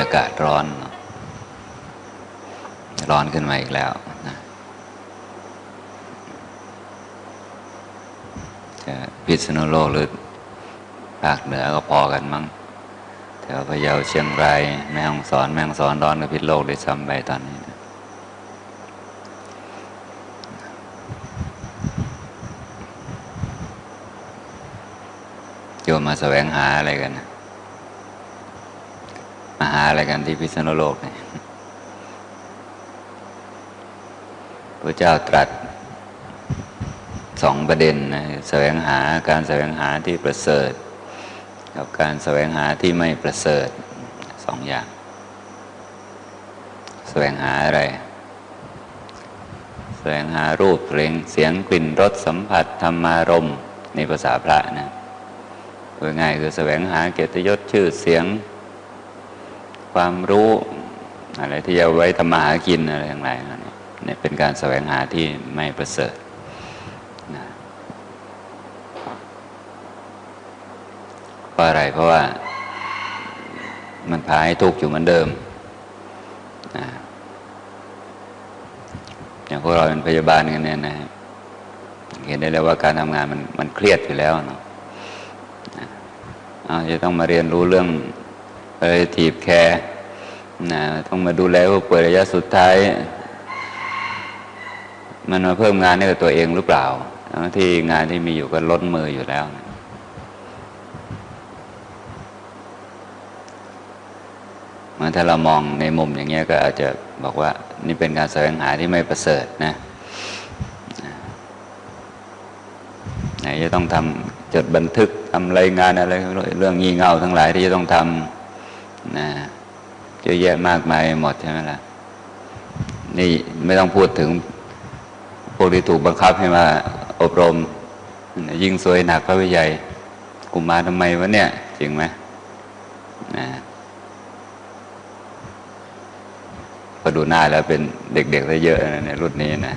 อากาศร้อน ร้อนขึ้นมาอีกแล้วนะจะพิษณุโลกหรือภาคเหนือก็พอกันมั้งแถวพะเยาเชียงรายแม่ฮ่องสอนแม่ฮ่องสอนร้อนกับพิษโลกเลยซ้ำไปตอนนี้นะโยมมาแสวงหาอะไรกันนะ อะไรกันที่พิษณุโลกเนี่ยพระเจ้าตรัสสองประเด็นนะแสวงหาการแสวงหาที่ประเสริฐ กับการแสวงหาที่ไม่ประเสริฐสองอย่าง แสวงหาอะไร แสวงหารูปเพลงเสียงกลิ่นรสสัมผัสธรรมารมในภาษาพระนะง่ายคือแสวงหาเกียรติยศชื่อเสียง ความรู้อะไรที่จะไว้ทำมาหากินอะไรทั้งหลายนั่นเนี่ยเนี่ยเป็นการแสวงหาที่ไม่ประเสริฐนะเพราะอะไรเพราะว่ามันพาให้ทุกข์อยู่เหมือนเดิมนะอย่างพวกเราเป็นพยาบาลกันเนี่ยนะเห็นได้เลยว่าการทำงานมันมันเครียดอยู่แล้วเนาะนะเอาจะต้องมาเรียนรู้เรื่อง เอทีบแคร์นะต้องมาดูแลผู้ป่วยระยะสุดท้าย มันมาเพิ่มงานให้กับตัวเองหรือเปล่า ที่งานที่มีอยู่ก็ล้นมืออยู่แล้วนะมันถ้าเรามองในมุมอย่างเงี้ยก็อาจจะบอกว่านี่เป็นการแสวงหาที่ไม่ประเสริฐนะไหนจะต้องทำจดบันทึกทำรายงานอะไรเรื่องงี่เง่าทั้งหลายที่จะต้องทำ นะเยอะแยะมากมายหมดใช่ไหมล่ะ นี่ไม่ต้องพูดถึงพวกที่ถูกบังคับให้มาอบรม ยิ่งซวยหนักพระวิยัยกูมาทำไมวะเนี่ยจริงไหมนะพอดูหน้าแล้วเป็นเด็กๆซะเยอะนะในรุ่นนี้นะ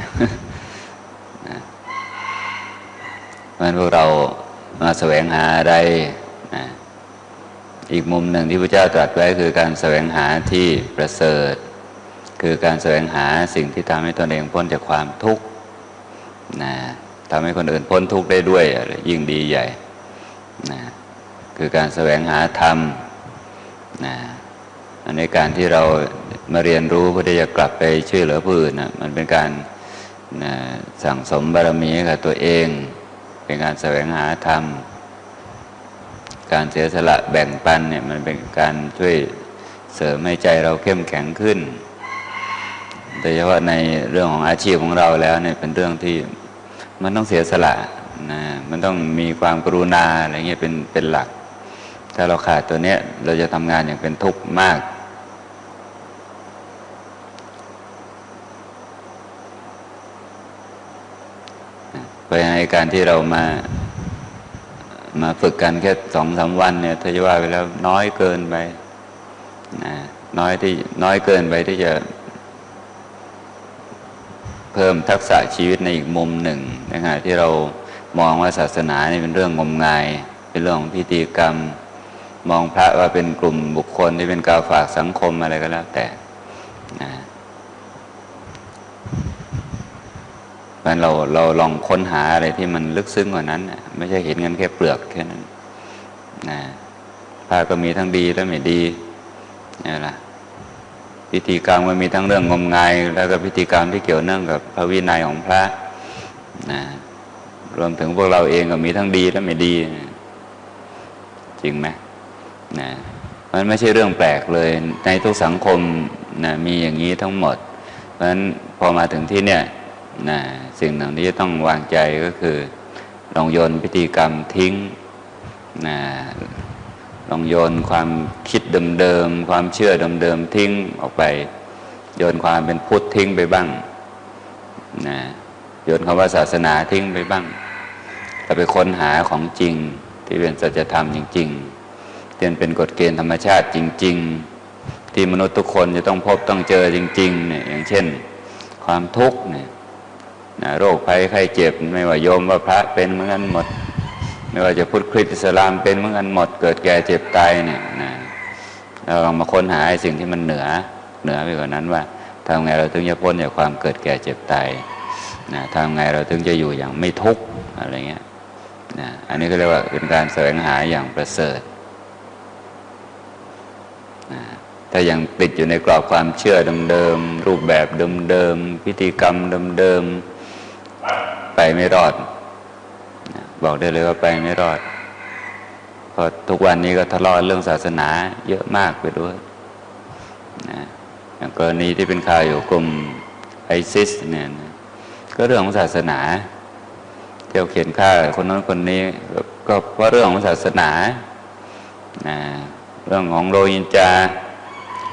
นะเพราะฉะนั้นพวกเรามาแสวงหาอะไรนะ อีกมุมหนึ่งที่พระเจ้าตรัสไว้คือการแสวงหาที่ประเสริฐ คือการแสวงหาสิ่งที่ทำให้ตนเองพ้นจากความทุกข์นะทำให้คนอื่นพ้นทุกข์ได้ด้วยยิ่งดีใหญ่นะคือการแสวงหาธรรมนะในการที่เรามาเรียนรู้เพื่อที่จะกลับไปช่วยเหลือผู้อื่นนะมันเป็นการนะสั่งสมบารมีกับตัวเอง เป็นการแสวงหาธรรม การเสียสละแบ่งปันเนี่ยมันเป็นการช่วยเสริมให้ใจเราเข้มแข็งขึ้น โดยเฉพาะในเรื่องของอาชีพของเราแล้วเนี่ยเป็นเรื่องที่มันต้องเสียสละนะมันต้องมีความกรุณาอะไรเงี้ยเป็นเป็นหลัก ถ้าเราขาดตัวเนี้ยเราจะทำงานอย่างเป็นทุกข์มากเพราะฉะนั้นการที่เรามา มาฝึกกันแค่สองสาวันเนี่ยถ้าจะว่าไปแล้วน้อยเกินไปนะน้อยที่น้อยเกินไปที่จะ เพิ่มทักษะชีวิตในอีกมุมหนึ่งนะฮะที่เรามองว่าศาสนานี่เป็นเรื่องงมงาย เป็นเรื่องของพิธีกรรม มองพระว่าเป็นกลุ่มบุคคลที่เป็นกาวฝากสังคมอะไรก็แล้วแต่นะเพ ราะเราเราลองค้นหาอะไรที่มันลึกซึ้งกว่านั้น ไม่ใช่เห็นกันแค่เปลือกแค่นั้นนะพระก็มีทั้งดีและไม่ดีนี่แหละพิธีกรรมมันมีทั้งเรื่องงมงาย แล้วก็พิธีกรรมที่เกี่ยวเนื่องกับพระวินัยของพระนะรวมถึงพวกเราเองก็มีทั้งดีและไม่ดี จริงไหมนะมันไม่ใช่เรื่องแปลกเลย ในทุกสังคมนะมีอย่างนี้ทั้งหมด เพราะฉะนั้นพอมาถึงที่เนี่ย นะสิ่งหนึ่งที่จะต้องวางใจก็คือลองโยนพิธีกรรมทิ้งนะลองโยนความคิดเดิมๆความเชื่อเดิมๆทิ้งออกไป โยนความเป็นพุทธทิ้งไปบ้างนะโยนคำว่าศาสนาทิ้งไปบ้างแต่ไปค้นหาของจริงที่เป็นสัจธรรมจริงๆที่เป็นกฎเกณฑ์ธรรมชาติจริง ๆ ที่มนุษย์ทุกคนจะต้องพบต้องเจอจริงๆเนี่ยอย่างเช่น ความทุกข์เนี่ย นะโรคภัยไข้เจ็บ ไม่ว่าโยมว่าพระเป็นเหมือนกันหมด ไม่ว่าจะพุทธคริสต์อิสลามเป็นเหมือนกันหมด เกิดแก่เจ็บตายเนี่ยนะเราลองมาค้นหาสิ่งที่มันเหนือเหนือไปกว่านั้นว่าทำไงเราถึงจะพ้นจากความเกิดแก่เจ็บตายนะทำไงเราถึงจะอยู่อย่างไม่ทุกข์อะไรเงี้ยนะอันนี้ก็เรียกว่าเป็นการแสวงหาอย่างประเสริฐนะถ้ายังติดอยู่ในกรอบความเชื่อเดิมๆรูปแบบเดิมๆพิธีกรรมเดิมๆ ไปไม่รอด บอกได้เลยว่าไปไม่รอดเพราะทุกวันนี้ก็ทะเลาะเรื่องศาสนาเยอะมากไปด้วยนะอย่างกรณีที่เป็นข่าวอยู่กลุ่มไอซิสเนี่ยนะก็เรื่องของศาสนาเที่ยวเขียนฆ่าคนนั้นคนนี้ก็เพราะเรื่องของศาสนานะเรื่องของโรฮิงญา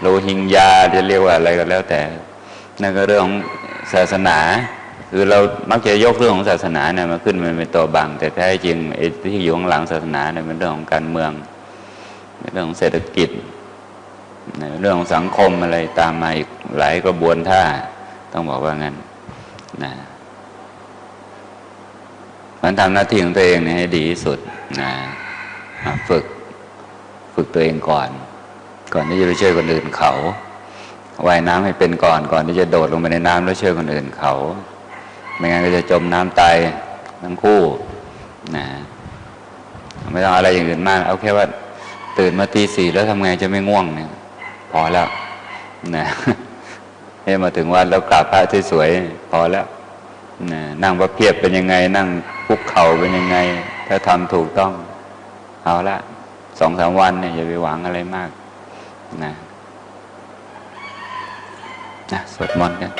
โรฮิงญาจะเรียกว่าอะไรก็แล้วแต่นั่นก็เรื่องของศาสนา คือเรามักจะยกเรื่องของศาสนาเนี่ยมาขึ้นมาเป็นตัวบัง แต่แท้จริงไอ้ที่อยู่ข้างหลังศาสนาเนี่ยเป็นเรื่องของการเมืองเป็นเรื่องของเศรษฐกิจเรื่องของสังคมอะไรตามมาอีกหลายกระบวนท่าต้องบอกว่างั้นนะมันทำหน้าที่ของตัวเองเนี่ยให้ดีที่สุดนะฝึกฝึกตัวเองก่อน ก่อนที่จะไปช่วยคนอื่นเขาว่ายน้ำให้เป็นก่อนก่อนที่จะโดดลงไปในน้ำแล้วช่วยคนอื่นเขา ไม่งั้นก็จะจมน้ำตายทั้งคู่นะไม่ต้องอะไรอย่างอื่นมาก เอาแค่ว่าตื่นมาตีสี่แล้วทำไงจะไม่ง่วงเนี่ย พอแล้วนะให้มาถึงวันแล้วกราบพระสวยๆพอแล้วนะนั่งประเพียบเป็นยังไง นั่งคุกเข่าเป็นยังไง ถ้าทำถูกต้อง เอาละสองสามวันเนี่ยอย่าไปหวังอะไรมากนะนะสวดมนต์กัน